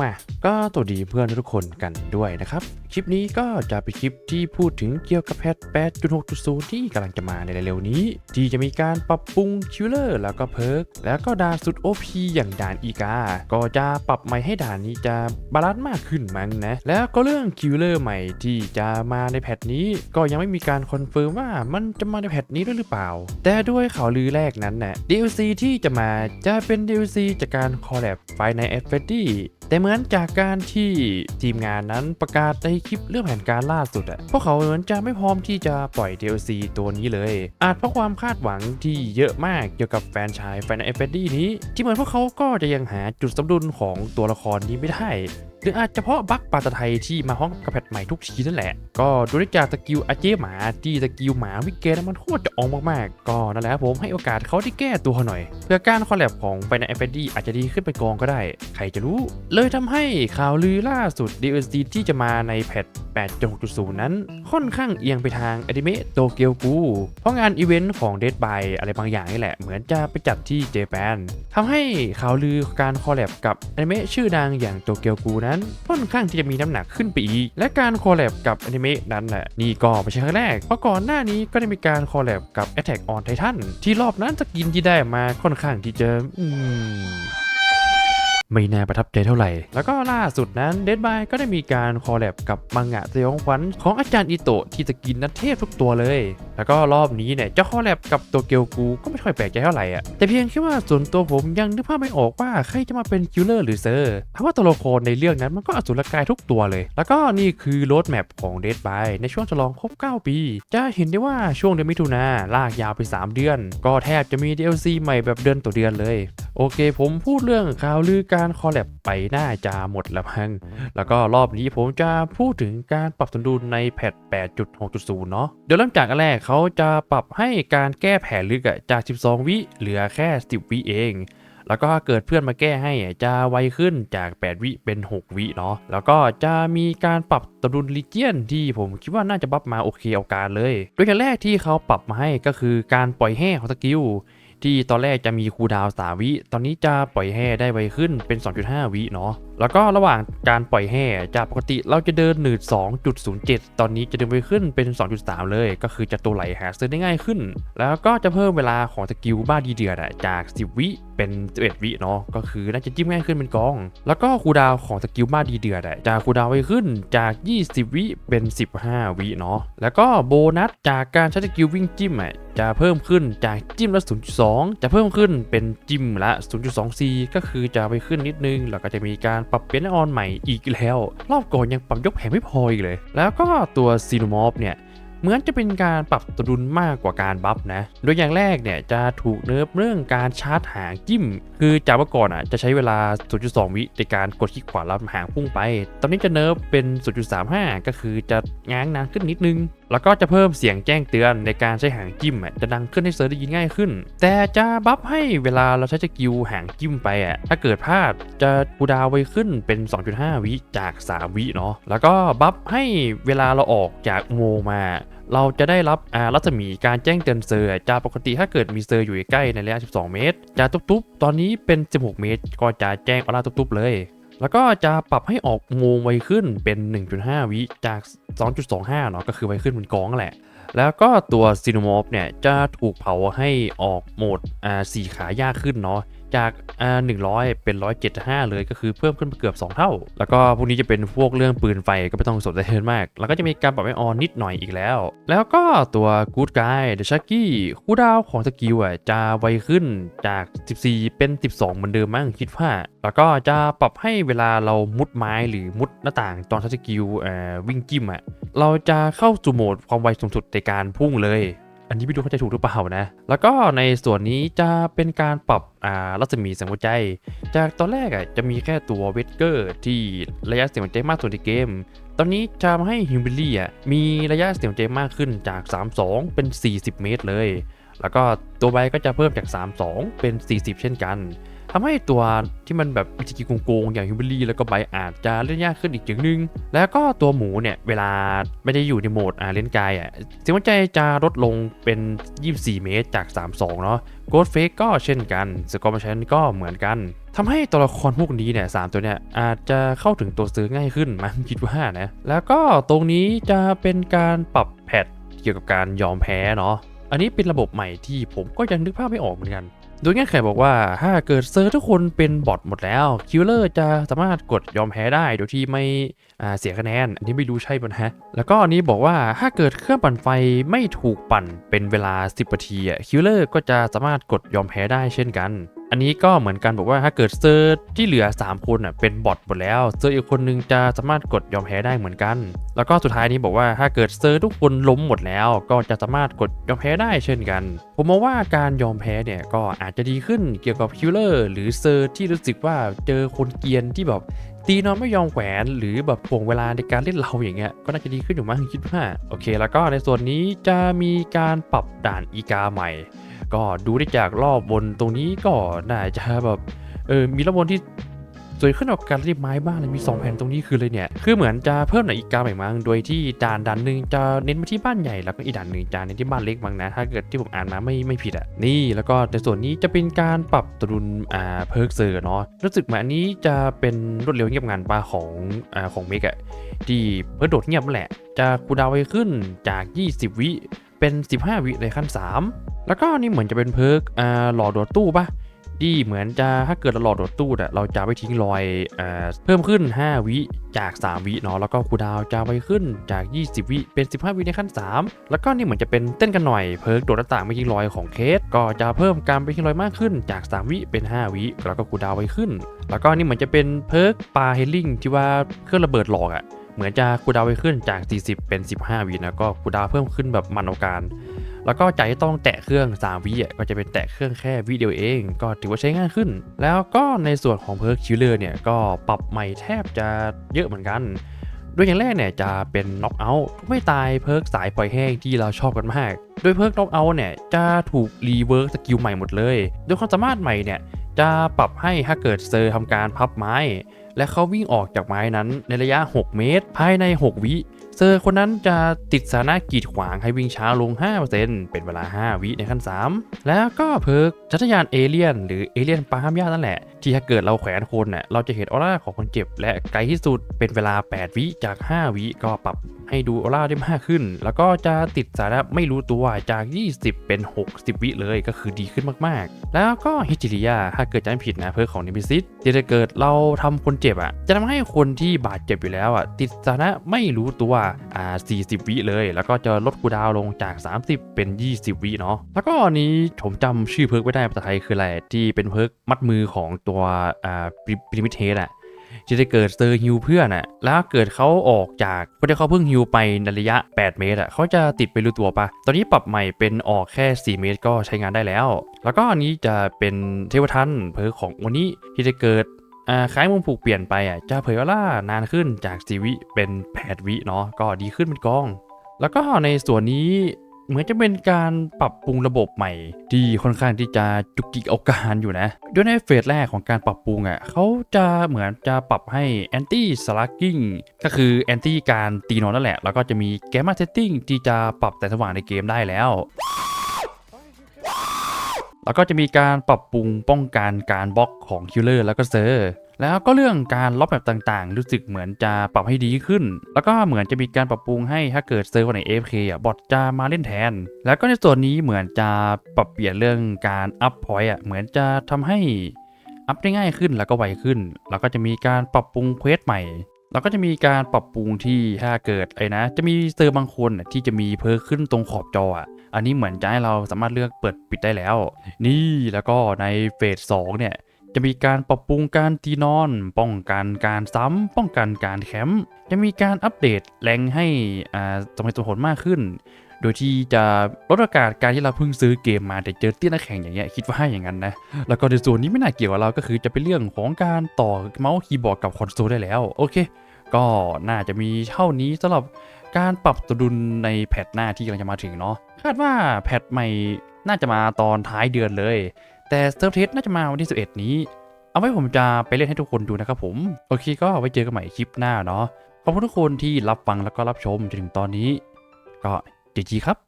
มาก็สวัสดีเพื่อนทุกคนกันด้วยนะครับ คลิปนี้ก็จะเป็นคลิปที่พูดถึงเกี่ยวกับแพท 8.6.0 ที่กำลังจะมาในเร็วๆนี้ ที่จะมีการปรับปรุงคิวเลอร์แล้วก็เพิร์กแล้วก็ด่านสุด OP อย่างด่านอีกา ก็จะปรับใหม่ให้ด่านนี้จะบาลานซ์มากขึ้นมั้งนะ แล้วก็เรื่องคิวเลอร์ใหม่ที่จะมาในแพทนี้ ก็ยังไม่มีการคอนเฟิร์มว่ามันจะมาในแพทนี้ด้วยหรือเปล่า แต่ด้วยข่าวลือแรกนั้นน่ะ DLC ที่จะมาจะเป็น DLC จากการคอลแลบไฟในแอดเฟดดี้แต่เหมือนจากการที่ทีมงานนั้นประกาศในคลิปเรื่องแผนการล่าสุดอะพวกเขาเหมือนจะไม่พร้อมที่จะปล่อย DLC ตัวนี้เลย อาจเพราะความคาดหวังที่เยอะมากเกี่ยวกับแฟนชายแฟนเอฟเฟดดี้นี้ ที่เหมือนพวกเขาก็จะยังหาจุดสมดุลของตัวละครนี้ไม่ได้ หรืออาจจะเพราะบั๊กปาตะไทยที่มาพร้อมกับแพทใหม่ทุกทีนั่นแหละ ก็ดูได้จากสกิลอาเจหมาที่สกิลหมาวิกเกตมันโคตรจะออกมากๆ ก็นั่นแหละผมให้โอกาสเขาที่แก้ตัวหน่อยเพื่อการคอลแลบของไปในเอฟดีอาจจะดีขึ้นไปกองก็ได้ ใครจะรู้ เลยทำให้ข่าวลือล่าสุด DLC ที่จะมาในแพท8.6.0 นั้น ค่อนข้างเอียงไปทางอนิเมะโตเกียวกู เพราะงานอีเวนต์ของ Dead by อะไรบางอย่างนี่แหละ เหมือนจะไปจัดที่เจแปนทำให้ข่าวลือการคอลแลบกับอนิเมะชื่อดังอย่างโตเกียวกูนั้นค่อนข้างที่จะมีน้ำหนักขึ้นไปอีก และการคอลแลบกับอนิเมะนั้นแหละนี่ก็ไม่ใช่ครั้งแรก เพราะก่อนหน้านี้ก็ได้มีการคอลแลบกับ Attack on Titan ที่รอบนั้นสกินที่ได้มาค่อนข้างที่จะอืม ไม่น่าประทับใจเท่าไหร่ แล้วก็ล่าสุดนั้นเด d บายก็ได้มีการคอลแลบกับมังงะสยองขวัญของอาจารย์อิโตะที่สกินนัทเทพทุกตัวเลย แล้วก็รอบนี้เนี่ยจะคอลแลบกับตัวเกียวกูก็ไม่ค่อยแปลกใจเท่าไหร่อะแต่เพียงแค่ว่าส่วนตัวผมยังนึกภาพไม่ออกว่าใครจะมาเป็นคิลเลอร์หรือเซอร์เพราะว่าตัวละครในเรื่องนั้นมันก็อสุรกายทุกตัวเลย แล้วก็นี่คือโรดแมปของเด d บายในช่วงฉลองครบ 9 ปี จะเห็นได้ว่าช่วงเดือนมิถุนาลากยาวไป 3 เดือน ก็แทบจะมี DLC ใหม่แบบเดือนต่อเดือนเลยโอเค ผมพูดเรื่องข่าวลือการคอลแลบไปหน่าจะหมดแล้วพังแล้วก็รอบนี้ผมจะพูดถึงการปรับสมดุลในแพท 8.6.0 เนาะเดี๋ยวเริ่มจากอันแรกเขาจะปรับให้การแก้แผลลึกจาก 12 วิเหลือแค่ 10 วิเองแล้วก็เกิดเพื่อนมาแก้ให้จะไวขึ้นจาก 8 วิเป็น 6 วิเนาะ แล้วก็จะมีการปรับสมดุลลิเจียนที่ผมคิดว่าน่าจะบัฟมาโอเคเอาการเลย โดยอย่างแรกที่เขาปรับมาให้ก็คือการปล่อยแห้ของสกิล ที่ตอนแรกจะมีคูดาวน์3วิ ตอนนี้จะปล่อยแห่ได้ไวขึ้นเป็น 2.5 วิเนาะ แล้วก็ระหว่างการปล่อยแห่จากปกติเราจะเดินหนืด 2.07 ตอนนี้จะเดินไวขึ้นเป็น 2.3 เลย ก็คือจะตัวไหลหาซื้อได้ง่ายขึ้น แล้วก็จะเพิ่มเวลาของสกิลบ้าดีเดือดจาก 10 วิเป็น 11 วิเนาะ ก็คือน่าจะจิ้มง่ายขึ้นเป็นกอง แล้วก็คูดาวของสกิลบ้าดีเดือดอะจะคูดาวไวขึ้นจาก 20 วิเป็น 15 วิเนาะ แล้วก็โบนัสจากการใช้สกิลวิ่งจิ้มอะจะเพิ่มขึ้นจากจิ้มละ 0.2 จะเพิ่มขึ้นเป็นจิ้มละ 0.24ก็คือจะไปขึ้นนิดนึง แล้วก็จะมีการปรับเปลี่ยนออนใหม่อีกแล้ว รอบก่อนยังปรับยกแผงไม่พออีกเลย แล้วก็ตัวซีโนมอฟเนี่ยเหมือนจะเป็นการปรับตัวดุลมากกว่าการบัฟนะ โดยอย่างแรกเนี่ยจะถูกเนิร์ฟเรื่องการชาร์จหางจิ้ม คือจากเมื่อก่อนอะจะใช้เวลา 0.2 วิในการกดคลิกขวาแล้วหางพุ่งไป ตอนนี้จะเนิร์ฟเป็น 0.35 ก็คือจะง้างนานขึ้นนิดนึง แล้วก็จะเพิ่มเสียงแจ้งเตือนในการใช้หางจิ้มจะดังขึ้นให้เซิร์ได้ยินง่ายขึ้น แต่จะบัฟให้เวลาเราใช้สกิลหางจิ้มไปอะถ้าเกิดพลาดจะคูดาวไวขึ้นเป็น 2.5 วิจาก 3 วิเนาะแล้วก็บัฟให้เวลาเราออกจากโมมา เราจะได้รับอารัศมีการแจ้งเตือนเซอร์จากปกติถ้าเกิดมีเซอร์อยู่ใกล้ในระยะ 12 เมตรจะตุบๆ ตอนนี้เป็น 16 เมตร ก็จะแจ้งออร่าตุบๆเลย แล้วก็จะปรับให้ออกอุมงไวขึ้นเป็น 1.5 วิจาก 2.25 เนาะก็คือไวขึ้นเป็นกองแหละ แล้วก็ตัวซีโนมอฟเนี่ยจะถูกเผาให้ออกโหมดอ่าสีขายากขึ้นเนาะ จากอ่า100เป็น175เลยก็คือเพิ่มขึ้นไปเกือบ 2 เท่า แล้วก็พวกนี้จะเป็นพวกเรื่องปืนไฟก็ไม่ต้องสนใจเยอะมาก แล้วก็จะมีการปรับให้ออนนิดหน่อยอีกแล้ว แล้วก็ตัว Good Guy The Chucky คูลดาวของสกิลอะจะไวขึ้นจาก 14 เป็น 12 เหมือนเดิมมั้งคิดว่า แล้วก็จะปรับให้เวลาเรามุดไม้หรือมุดหน้าต่างตอนใช้สกิลวิ่งจิ้มอะเราจะเข้าสู่โหมดความไวสูงสุดในการพุ่งเลย อันนี้ไม่รู้เข้าใจถูกหรือเปล่านะ แล้วก็ในส่วนนี้จะเป็นการปรับอ่ารัศมีเสียงหัวใจ จากตอนแรกอะจะมีแค่ตัวเวทเกอร์ที่ระยะเสียงหัวใจมากสุดในเกม ตอนนี้จะทำให้ฮิวบิลลี่อะมีระยะเสียงหัวใจมากขึ้นจาก 32 เป็น 40 เมตรเลย แล้วก็ตัวใบก็จะเพิ่มจาก 32 เป็น 40 เช่นกัน ทำให้ตัวที่มันแบบจิกิโกงๆอย่างฮิวเบอรี่แล้วก็ไบอาจจะเล่นยากขึ้นอีกอย่างหนึง แล้วก็ตัวหมูเนี่ย เวลาไม่ได้อยู่ในโหมดอ่าเล่นกายอะเสียงหัวใจจะลดลงเป็น 24 เมตรจาก 32 เนาะโกดเฟกก็เช่นกันสกอร์มาชันก็เหมือนกันทำให้ตัวละครพวกนี้เนี่ยสามตัวเนี่ยอาจจะเข้าถึงตัวซื้อง่ายขึ้นมั้งคิดว่านะแล้วก็ตรงนี้จะเป็นการปรับแพทเกี่ยวกับการยอมแพ้เนาะอันนี้เป็นระบบใหม่ที่ผมก็ยังนึกภาพไม่ออกเหมือนกัน โดยเงื่อนไขบอกว่าถ้าเกิดเซอร์ทุกคนเป็นบอทหมดแล้วคิวเลอร์จะสามารถกดยอมแพ้ได้โดยที่ไม่เสียคะแนน อันนี้ไม่รู้ใช่ปะฮะ แล้วก็อันนี้บอกว่าถ้าเกิดเครื่องปั่นไฟไม่ถูกปั่นเป็นเวลา 10นาทีอะคิวเลอร์ก็จะสามารถกดยอมแพ้ได้เช่นกัน อันนี้ก็เหมือนกันบอกว่าถ้าเกิดเซิร์ฟที่เหลือ 3 คนอะเป็นบอทหมดแล้วเซิร์ฟอีกคนนึงจะสามารถกดยอมแพ้ได้เหมือนกัน แล้วก็สุดท้ายนี้บอกว่าถ้าเกิดเซิร์ฟทุกคนล้มหมดแล้ว ก็จะสามารถกดยอมแพ้ได้เช่นกัน ผมมองว่าการยอมแพ้เนี่ยก็อาจจะดีขึ้นเกี่ยวกับคิลเลอร์หรือเซอร์ที่รู้สึกว่าเจอคนเกียนที่แบบตีนอนไม่ยอมแขวนหรือแบบถ่วงเวลาในการเล่นเราอย่างเงี้ยก็น่าจะดีขึ้นอยู่มั้งคิดว่าโอเค แล้วก็ในส่วนนี้จะมีการปรับด่านอีกาใหม่ ก็ดูได้จากรอบบนตรงนี้ก็น่าจะแบบเออมีรอบบนที่สวยขึ้นกว่าการรีบไม้บ้างเลยมี 2 แผ่นตรงนี้คือเลยเนี่ย คือเหมือนจะเพิ่มหน่อยอีกกาใหม่มั้งโดยที่ด่านด่านหนึ่งจะเน้นไปที่บ้านใหญ่แล้วก็อีกด่านหนึ่งจะเน้นที่บ้านเล็กมั้งนะ ถ้าเกิดที่ผมอ่านมาไม่ไม่ผิดอะนี่แล้วก็ในส่วนนี้จะเป็นการปรับตรุนอ่าเพิร์กเซอร์เนาะรู้สึกเหมือนอันนี้จะเป็นรวดเร็วเงียบงานปลาของอ่าของเมกอะที่เพิร์กโดดเงียบแหละ จะคูดาวไวขึ้นจาก 20 วิ เป็น 15 วิในขั้น 3 แล้วก็นี่เหมือนจะเป็นเพิร์กอ่าหล่อโดดตู้ปะที่เหมือนจะถ้าเกิดเราหล่อโดดตู้อะเราจะไม่ทิ้งรอยเอ่าเพิ่มขึ้น 5 วิจาก 3 วิเนาะแล้วก็คูดาวจะไวขึ้นจาก 20 วิเป็น 15 วิในขั้น 3 แล้วก็นี่เหมือนจะเป็นเต้นกันหน่อยเพิร์กโดดหน้าต่างไม่ทิ้งรอยของเคส ก็จะเพิ่มการไม่ทิ้งรอยมากขึ้นจาก 3 วิเป็น 5 วิแล้วก็คูดาวไวขึ้น แล้วก็นี่เหมือนจะเป็นเพิร์กปลาเฮลลิงที่ว่าเครื่องระเบิดหลอกอะ เหมือนจะคูดาวไวขึ้นจาก 40 เป็น 15วินะก็คูดาวเพิ่มขึ้นแบบมันเอาการ แล้วก็ใจต้องแตะเครื่อง 3วิก็จะเป็นแตะเครื่องแค่วิเดียวเอง ก็ถือว่าใช้ง่ายขึ้น แล้วก็ในส่วนของเพิร์กคิลเลอร์เนี่ยก็ปรับใหม่แทบจะเยอะเหมือนกันโดยอย่างแรกเนี่ยจะเป็นน็อกเอาท์ไม่ตายเพิร์กสายปล่อยแห้งที่เราชอบกันมาก โดยเพิร์กน็อกเอาท์เนี่ยจะถูกรีเวิร์กสกิลใหม่หมดเลย โดยความสามารถใหม่เนี่ยจะปรับให้ถ้าเกิดเซอร์ทำการพับไม้ และเขาวิ่งออกจากไม้นั้นในระยะ 6 เมตร ภายใน 6 วิเซอร์คนนั้นจะติดสถานะกีดขวางให้วิ่งช้าลง 5%เป็นเวลา 5 วิในขั้น 3 แล้วก็เพิกจัตยานเอเลียนหรือเอเลียนปาห้ามยากนั่นแหละ ที่ถ้าเกิดเราแขวนคนเน่ยเราจะเห็นออร่าของคนเจ็บและไกลที่สุดเป็นเวลา 8 วิจาก 5 วิก็ปรับ ให้ดูออร่าได้มากขึ้น แล้วก็จะติดสานะไม่รู้ตัวจาก 20 เป็น 60 วิเลยก็คือดีขึ้นมากๆ แล้วก็ฮิจิริยาถ้าเกิดจะไม่ผิดนะเพิร์กของนิมิซิตที่จะเกิดเราทำคนเจ็บอะ จะทำให้คนที่บาดเจ็บอยู่แล้วอะ ติดสานะไม่รู้ตัวอ่า 40 วิเลย แล้วก็จะลดคูดาวลงจาก 30 เป็น 20 วิเนาะแล้วก็อันนี้ผมจำชื่อเพิร์กไม่ได้ภาษาไทยคืออะไรที่เป็นเพิร์กมัดมือของตัวอ่าปริมิเทสอะ จะเกิดเซอร์ฮิวเพื่อนอะแล้วเกิดเขาออกจากก็ที่เขาเพิ่งฮิวไปในระยะ 8 เมตรอะเขาจะติดไปรู้ตัวปะตอนนี้ปรับใหม่เป็นออกแค่ 4 เมตรก็ใช้งานได้แล้ว แล้วก็อันนี้จะเป็นเทวทันเพิร์กของวันนี้ที่จะเกิดคล้ายมุมผูกเปลี่ยนไปอะจะเผยว่าล่านานขึ้นจาก4วิเป็น8วิเนาะก็ดีขึ้นเป็นกอง แล้วก็ในส่วนนี้ เหมือนจะเป็นการปรับปรุงระบบใหม่ ที่ค่อนข้างที่จะจุกจิกเอาการอยู่นะด้วยในเฟสแรกของการปรับปรุงอะเขาจะเหมือนจะปรับให้ anti slugging ก็คือ anti การตีนอนนั่นแหละ แล้วก็จะมี gamma setting ที่จะปรับแต่สว่างในเกมได้แล้วแล้วก็จะมีการปรับปรุงป้องกันการบล็อกของคิลเลอร์แล้วก็เซอร์ แล้วก็เรื่องการล็อกแบบต่างๆ รู้สึกเหมือนจะปรับให้ดีขึ้น แล้วก็เหมือนจะมีการปรับปรุงให้ถ้าเกิดเซอร์คนไหน AFK อะบอทจะมาเล่นแทน แล้วก็ในส่วนนี้เหมือนจะปรับเปลี่ยนเรื่องการอัพพอยต์อะเหมือนจะทำให้อัพได้ง่ายขึ้นแล้วก็ไวขึ้น แล้วก็จะมีการปรับปรุงเควสใหม่แล้วก็จะมีการปรับปรุงที่ถ้าเกิดไอ้นะ จะมีเซอร์บางคนน่ะที่จะมีเพิ่มขึ้นตรงขอบจออะอันนี้เหมือนจะให้เราสามารถเลือกเปิดปิดได้แล้ว นี่แล้วก็ในเฟสสองเนี่ย จะมีการปรับปรุงการตีนอน ป้องกันการซ้ำ ป้องกันการแคมป์จะมีการอัปเดตแรงให้อ่าสมเหตุสมผลมากขึ้น โดยที่จะลดโอกาสการที่เราเพิ่งซื้อเกมมาแต่เจอเตี้ยนักแข่งอย่างเงี้ยคิดว่าให้อย่างนั้นนะ แล้วก็ในส่วนนี้ไม่น่าเกี่ยวกับเราก็คือจะเป็นเรื่องของการต่อเมาส์คีย์บอร์ดกับคอนโซลได้แล้วโอเค ก็น่าจะมีเท่านี้สำหรับการปรับสมดุลในแพทหน้าที่กำลังจะมาถึงเนาะคาดว่าแพทใหม่น่าจะมาตอนท้ายเดือนเลย แต่เซิร์ฟเทสน่าจะมาวันที่ 11 นี้ เอาไว้ผมจะไปเล่นให้ทุกคนดูนะครับผม โอเคก็ไว้เจอกันใหม่คลิปหน้าเนาะขอบคุณทุกคนที่รับฟังแล้วก็รับชมจนถึงตอนนี้ ก็จีจีครับ